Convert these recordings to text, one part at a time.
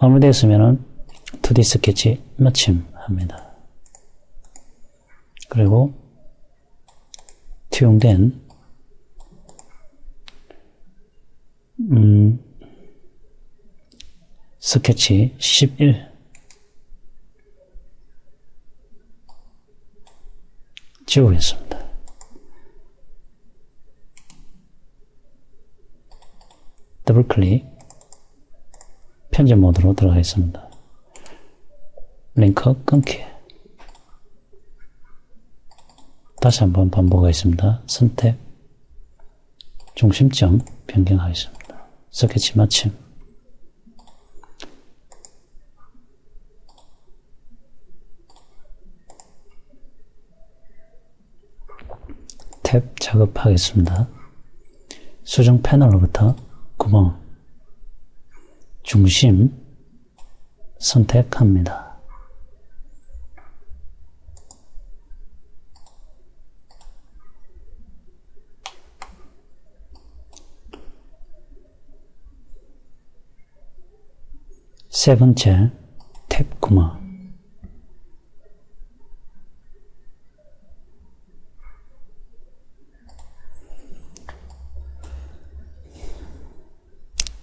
마무리되었으면 2D 스케치 마침합니다. 그리고 투용된 음, 스케치 11 지우겠습니다. 더블 클릭 편집 모드로 들어가겠습니다. 링크 끊기 다시 한번 반복하겠습니다. 선택 중심점 변경하겠습니다. 스케치 마침 탭 작업하겠습니다. 수정 패널로부터 구멍 중심 선택합니다. 세 번째 탭 구멍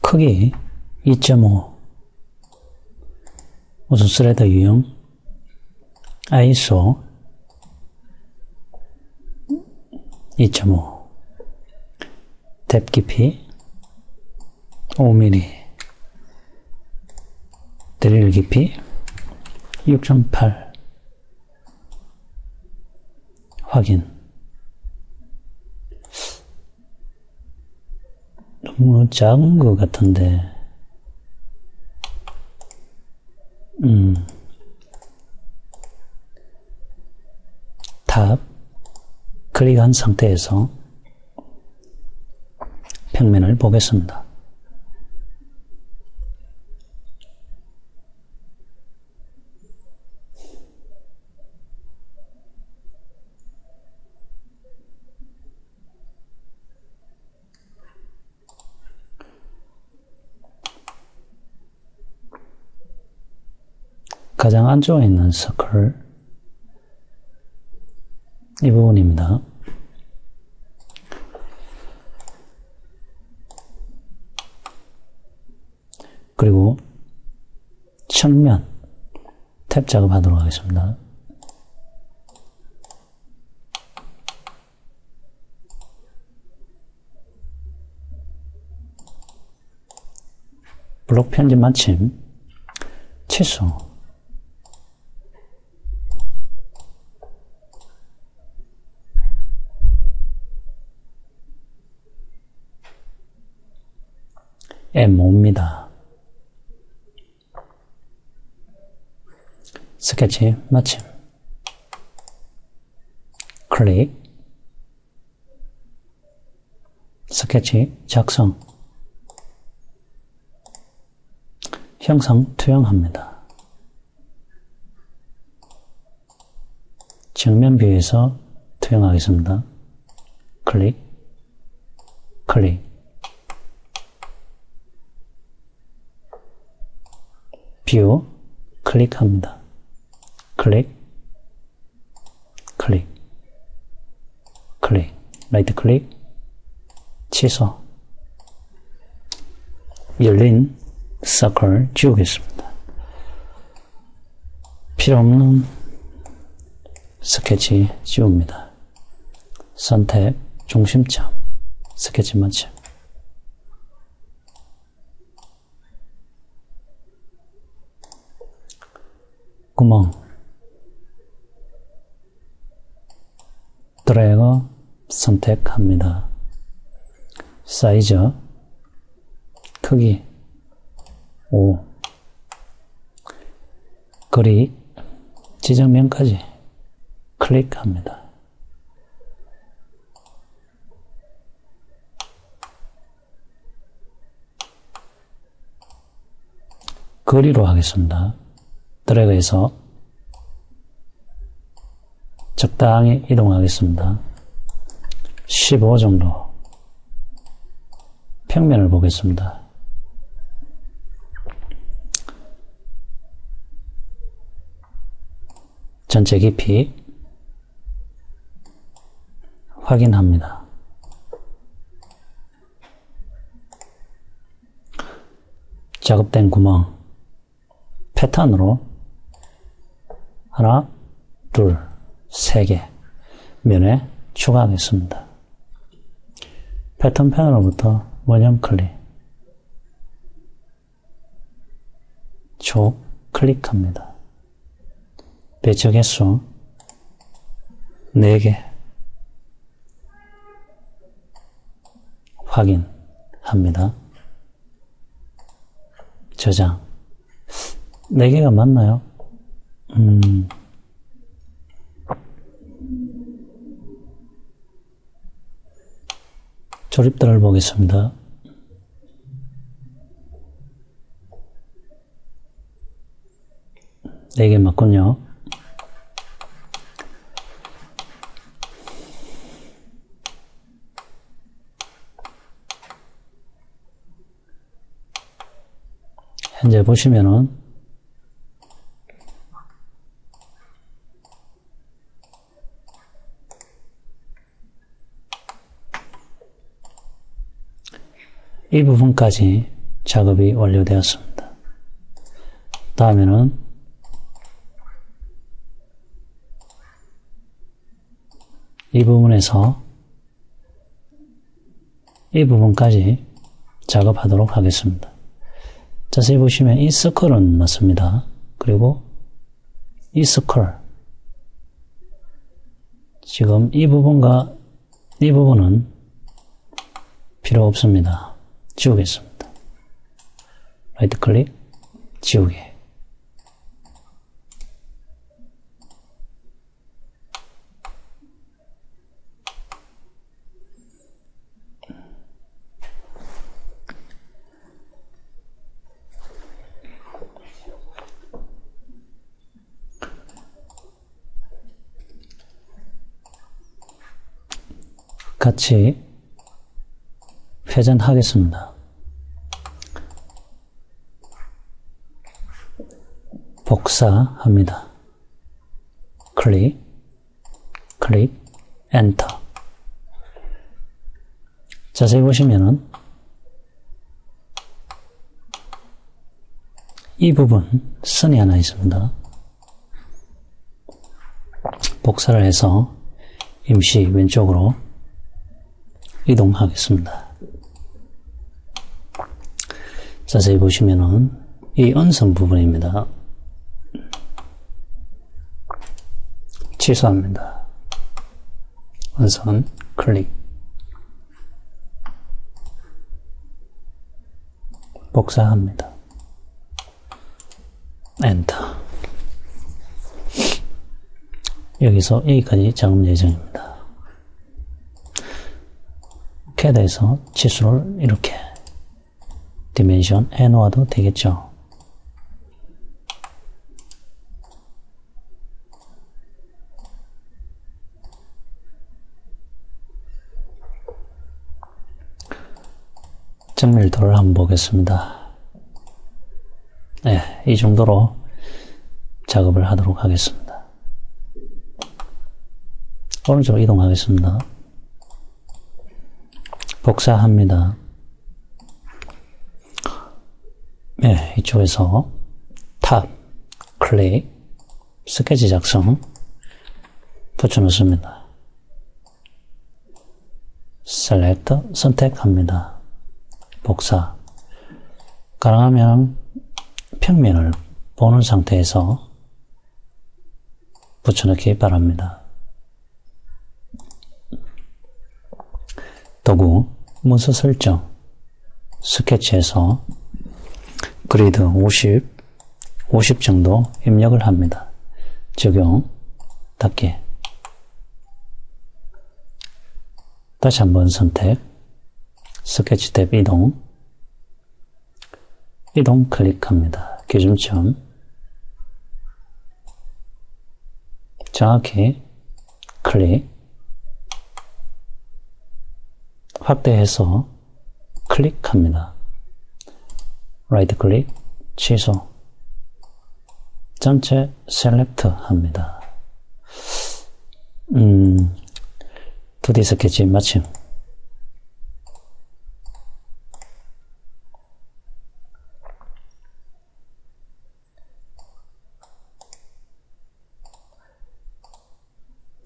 크기 2.5 우선 스레더 유형? 아이소. 2.5 탭 깊이. 5mm 드릴 깊이. 6.8 확인. 너무 작은 것 같은데 음. 탑 클릭한 상태에서 평면을 보겠습니다. 가장 안쪽에 있는 서클 이 부분입니다. 그리고 측면 탭 작업하도록 하겠습니다. 블록 편집 마침 취소 M5입니다. 스케치 마침 클릭 스케치 작성 형상 투영합니다. 정면 뷰에서 투영하겠습니다. 클릭 클릭 뷰 클릭합니다. 클릭 클릭 클릭 라이트 클릭 취소 열린 서클 지우겠습니다. 필요 없는 스케치 지웁니다. 선택 중심점 스케치 마침 구멍 드래그 선택합니다. 사이즈 크기 5 그리 지정면까지 클릭합니다. 거리로 하겠습니다. 드래그해서 적당히 이동하겠습니다. 15 정도 평면을 보겠습니다. 전체 깊이 확인합니다. 작업된 구멍 패턴으로 하나, 둘, 세 개 면에 추가하겠습니다. 패턴 패널로부터 원형 클릭 촉 클릭합니다. 배치 개수 4개 확인합니다. 저장 4개가 맞나요? 음, 조립들을 보겠습니다. 네 개 맞군요. 현재 보시면은 이 부분까지 작업이 완료되었습니다. 다음에는 이 부분에서 이 부분까지 작업하도록 하겠습니다. 자세히 보시면 이 서클은 맞습니다. 그리고 이 서클 지금 이 부분과 이 부분은 필요 없습니다. 지우겠습니다. 라이트 클릭, 지우개. 같이 회전하겠습니다. 복사합니다. 클릭, 클릭, 엔터. 자세히 보시면은 이 부분 선이 하나 있습니다. 복사를 해서 임시 왼쪽으로 이동하겠습니다. 자세히 보시면은 이 언선 부분입니다. 취소합니다. 언선 클릭 복사합니다. 엔터 여기서 여기까지 작업 예정입니다. 캐드에서 치수를 이렇게 디멘션 해놓아도 되겠죠. 정밀도를 한번 보겠습니다. 네, 이 정도로 작업을 하도록 하겠습니다. 오른쪽으로 이동하겠습니다. 복사합니다. 네, 이쪽에서 탑, 클릭, 스케치 작성 붙여놓습니다. 셀렉트 선택합니다. 복사 가능하면 평면을 보는 상태에서 붙여넣기 바랍니다. 도구 문서 설정 스케치에서 그리드 50, 50 정도 입력을 합니다. 적용, 닫기. 다시 한번 선택, 스케치 탭 이동, 이동 클릭합니다. 기준점, 정확히 클릭, 확대해서 클릭합니다. 라이트 클릭, 취소. 전체 셀렉트 합니다. 음, 2D 스케치 마침.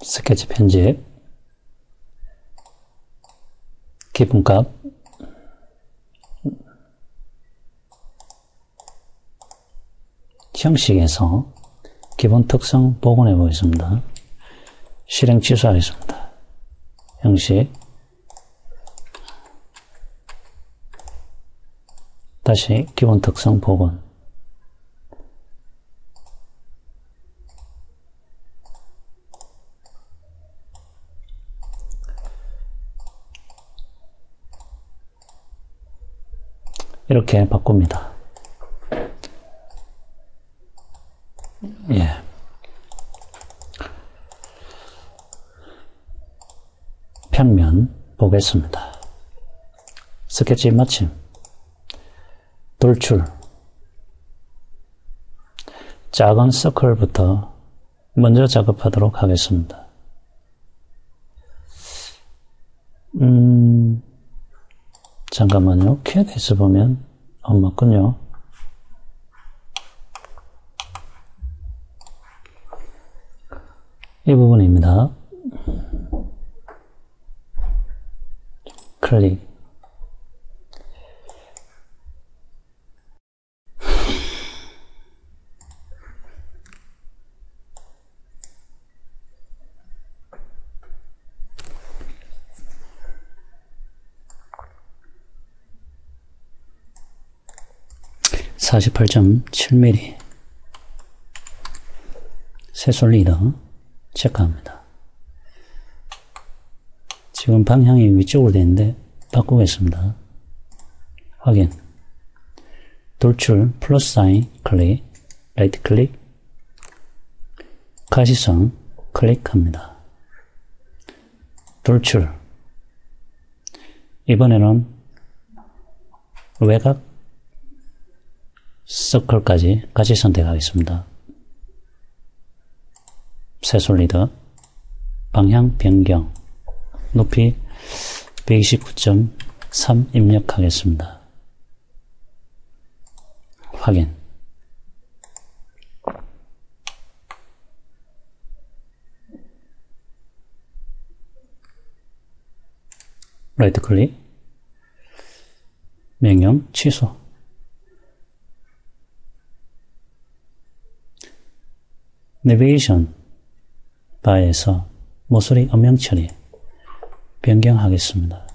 스케치 편집. 기본값. 형식에서 기본 특성 복원해 보겠습니다. 실행 취소하겠습니다. 형식 다시 기본 특성 복원 이렇게 바꿉니다. 예. 평면 보겠습니다. 스케치 마침 돌출 작은 서클부터 먼저 작업하도록 하겠습니다. 음, 잠깐만요. 큐에서 보면 안 맞군요. 이 부분입니다. 클릭. 사십팔 점칠 m m 세솔 리더 체크합니다. 지금 방향이 위쪽으로 되는데 바꾸겠습니다. 확인 돌출 플러스 사인 클릭 라이트 클릭 가시성 클릭합니다. 돌출 이번에는 외곽 서클까지 같이 선택하겠습니다. 새솔리드 방향 변경. 높이 129.3 입력하겠습니다. 확인. 라이트 클릭. 명령 취소. 내비게이션 바에서 모서리 음영 처리 변경하겠습니다.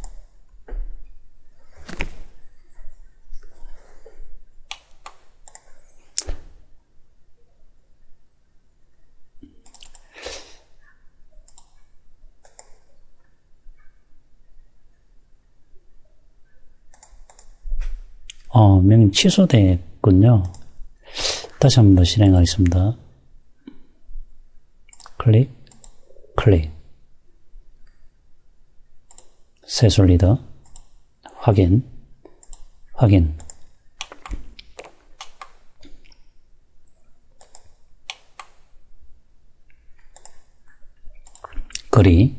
어, 명령 취소됐군요. 다시 한번더 실행하겠습니다. 클릭, 클릭. 새솔리더, 확인, 확인. 거리,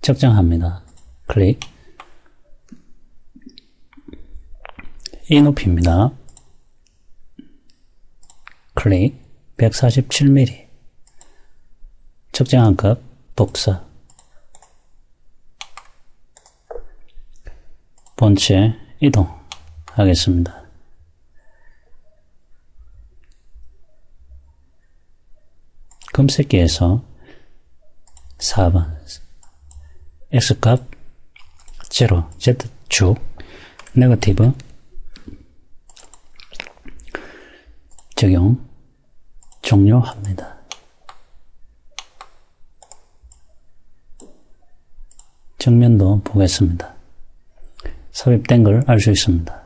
적정합니다. 클릭. 이 높이입니다. 클릭, 147mm. 적정한 값 복사 본체 이동하겠습니다. 검색기에서 4번 X값 0 Z축 네거티브 적용 종료합니다. 정면도 보겠습니다. 삽입된 걸 알 수 있습니다.